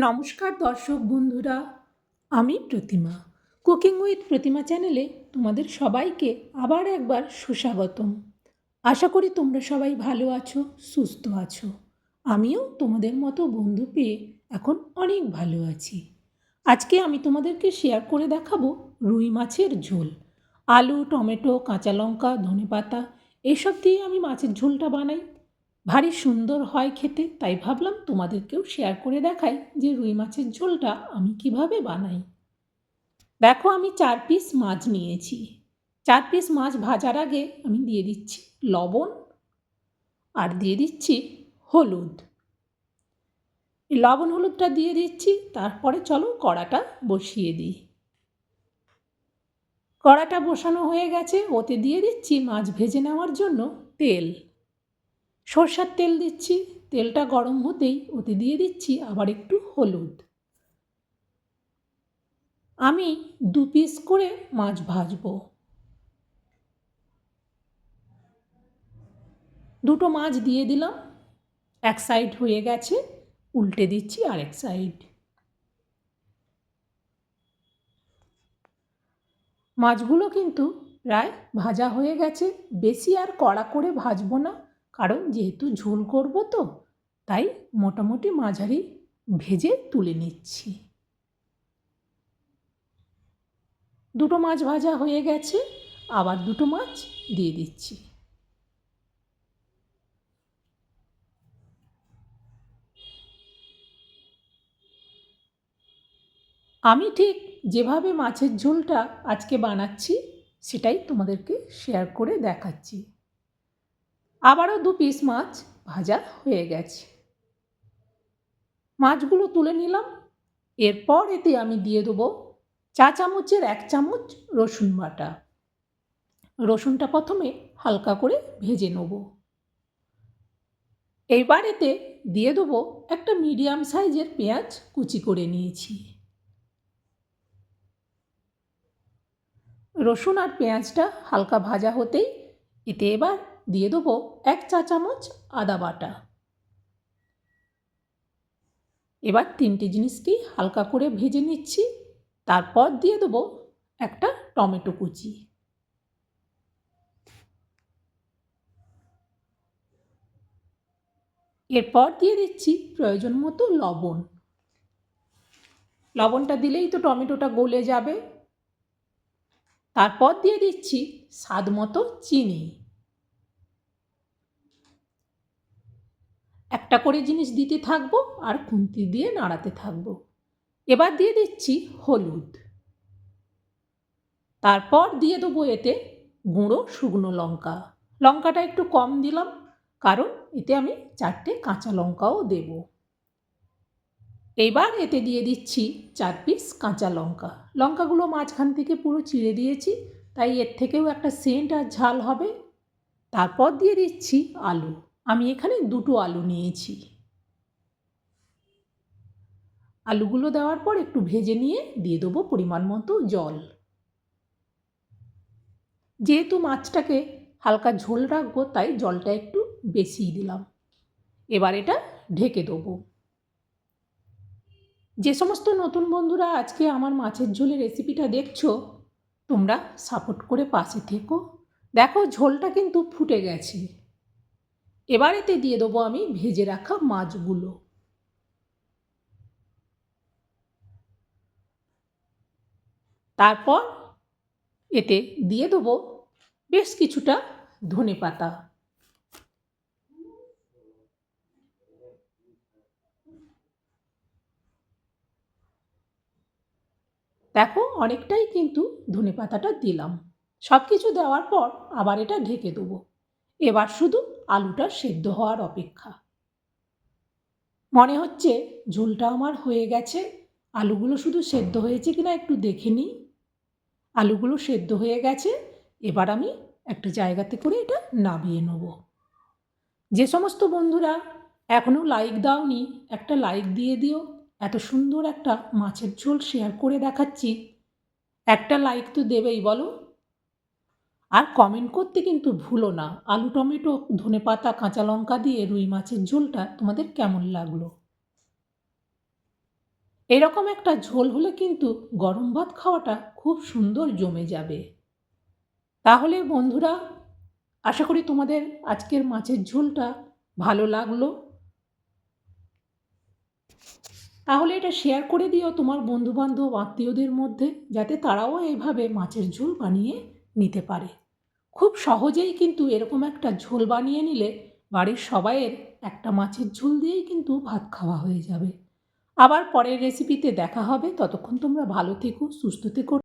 নমস্কার দর্শক বন্ধুরা, আমি প্রতিমা। কুকিং উইথ প্রতিমা চ্যানেলে তোমাদের সবাইকে আবার একবার সুস্বাগতম। আশা করি তোমরা সবাই ভালো আছো, সুস্থ আছো। আমিও তোমাদের মতো বন্ধু পেয়ে এখন অনেক ভালো আছি। আজকে আমি তোমাদেরকে শেয়ার করে দেখাবো রুই মাছের ঝোল। আলু, টমেটো, কাঁচা লঙ্কা, ধনেপাতা, এসব দিয়ে আমি মাছের ঝোলটা বানাই। ভারী সুন্দর হয় খেতে, তাই ভাবলাম তোমাদেরকেও শেয়ার করে দেখাই যে রুই মাছের ঝোলটা আমি কীভাবে বানাই। দেখো, আমি চার পিস মাছ নিয়েছি। চার পিস মাছ ভাজার আগে আমি দিয়ে দিচ্ছি লবণ আর দিয়ে দিচ্ছি হলুদ। লবণ হলুদটা দিয়ে দিচ্ছি, তারপরে চলো কড়াটা বসিয়ে দিই। কড়াটা বসানো হয়ে গেছে, ওতে দিয়ে দিচ্ছি মাছ ভেজে নেওয়ার জন্য তেল। সর্ষার তেল দিচ্ছি, তেলটা গরম হতেই ওতে দিয়ে দিচ্ছি আবার একটু হলুদ। আমি দু পিস করে মাছ ভাজবো। দুটো মাছ দিয়ে দিলাম, এক সাইড হয়ে গেছে, উল্টে দিচ্ছি আরেক সাইড মাছগুলো কিন্তু প্রায় ভাজা হয়ে গেছে, বেশি আর কড়া করে ভাজবো না। কারণ যেহেতু ঝোল করব তো, তাই মোটামুটি মাঝারি ভেজে তুলে নিচ্ছি। দুটো মাছ ভাজা হয়ে গেছে, আবার দুটো মাছ দিয়ে দিচ্ছি। আমি ঠিক যেভাবে মাছের ঝোলটা আজকে বানাচ্ছি, সেটাই তোমাদেরকে শেয়ার করে দেখাচ্ছি। আবারও দু পিস মাছ ভাজা হয়ে গেছে। মাছগুলো তুলে নিলাম। এরপর এতে আমি দিয়ে দেবো চা চামচের এক চামচ রসুন বাটা। রসুনটা প্রথমে হালকা করে ভেজে নেব। এইবার এতে দিয়ে দেবো একটা মিডিয়াম সাইজের পেঁয়াজ কুচি করে নিয়েছি। রসুন আর পেঁয়াজটা হালকা ভাজা হতেই এতে এবার দিয়ে দেবো এক চা চামচ আদা বাটা। এবার তিনটে জিনিসকেই হালকা করে ভেজে নিচ্ছি, তারপর দিয়ে দেবো একটা টমেটো কুচি। এরপর দিয়ে দিচ্ছি প্রয়োজন মতো লবণ। লবণটা দিলেই তো টমেটোটা গলে যাবে। তারপর দিয়ে দিচ্ছি স্বাদ মতো চিনি। একটা করে জিনিস দিতে থাকব আর খুন্তি দিয়ে নাড়াতে থাকব। এবার দিয়ে দিচ্ছি হলুদ। তারপর দিয়ে দেবো এতে গুঁড়ো শুকনো লঙ্কা। লঙ্কাটা একটু কম দিলাম, কারণ এতে আমি চারটে কাঁচা লঙ্কাও দেব। এবার এতে দিয়ে দিচ্ছি চার পিস কাঁচা লঙ্কা। লঙ্কাগুলো মাঝখান থেকে পুরো চিড়ে দিয়েছি, তাই এর থেকেও একটা সেন্ট আর ঝাল হবে। তারপর দিয়ে দিচ্ছি আলু। আমি এখানে দুটো আলু নিয়েছি। আলুগুলো দেওয়ার পর একটু ভেজে নিয়ে দিয়ে দেবো পরিমাণ মতো জল। যেহেতু মাছটাকে হালকা ঝোল রাখব, তাই জলটা একটু বেশিই দিলাম। এবার এটা ঢেকে দেবো। যে সমস্ত নতুন বন্ধুরা আজকে আমার মাছের ঝোলের রেসিপিটা দেখছ, তোমরা সাপোর্ট করে পাশে থেকো। দেখো, ঝোলটা কিন্তু ফুটে গেছে। এবার এতে দিয়ে দেবো আমি ভেজে রাখা মাছগুলো। তারপর এতে দিয়ে দেবো বেশ কিছুটা ধনে পাতা। দেখো অনেকটাই কিন্তু ধনে পাতাটা দিলাম। সব কিছু দেওয়ার পর আবার এটা ঢেকে দেবো। এবার শুধু আলুটা সেদ্ধ হওয়ার অপেক্ষা। মনে হচ্ছে ঝোলটা আমার হয়ে গেছে। আলুগুলো শুধু সেদ্ধ হয়েছে কিনা একটু দেখে নিই। আলুগুলো সেদ্ধ হয়ে গেছে, এবার আমি একটা জায়গাতে করে এটা নামিয়ে নেব। যে সমস্ত বন্ধুরা এখনও লাইক দাওনি, একটা লাইক দিয়ে দিও। এত সুন্দর একটা মাছের ঝোল শেয়ার করে দেখাচ্ছি। একটা লাইক তো দেবেই, বলো। আর কমেন্ট করতে কিন্তু ভুলো না। আলু, টমেটো, ধনে পাতা, কাঁচা লঙ্কা দিয়ে রুই মাছের ঝোলটা তোমাদের কেমন লাগল? এরকম একটা ঝোল হলে কিন্তু গরম ভাত খাওয়াটা খুব সুন্দর জমে যাবে। তাহলে বন্ধুরা, আশা করি তোমাদের আজকের মাছের ঝোলটা ভালো লাগল। তাহলে এটা শেয়ার করে দিও তোমার বন্ধুবান্ধব, আত্মীয়দের মধ্যে, যাতে তারাও এইভাবে মাছের ঝোল বানিয়ে নিতে পারে। খুব সহজেই কিন্তু এরকম একটা ঝোল বানিয়ে নিলে বাড়ির সবাইয়ের একটা মাছের ঝোল দিয়েই কিন্তু ভাত খাওয়া হয়ে যাবে। আবার পরের রেসিপিতে দেখা হবে। ততক্ষণ তোমরা ভালো থেকো, সুস্থ থেকো।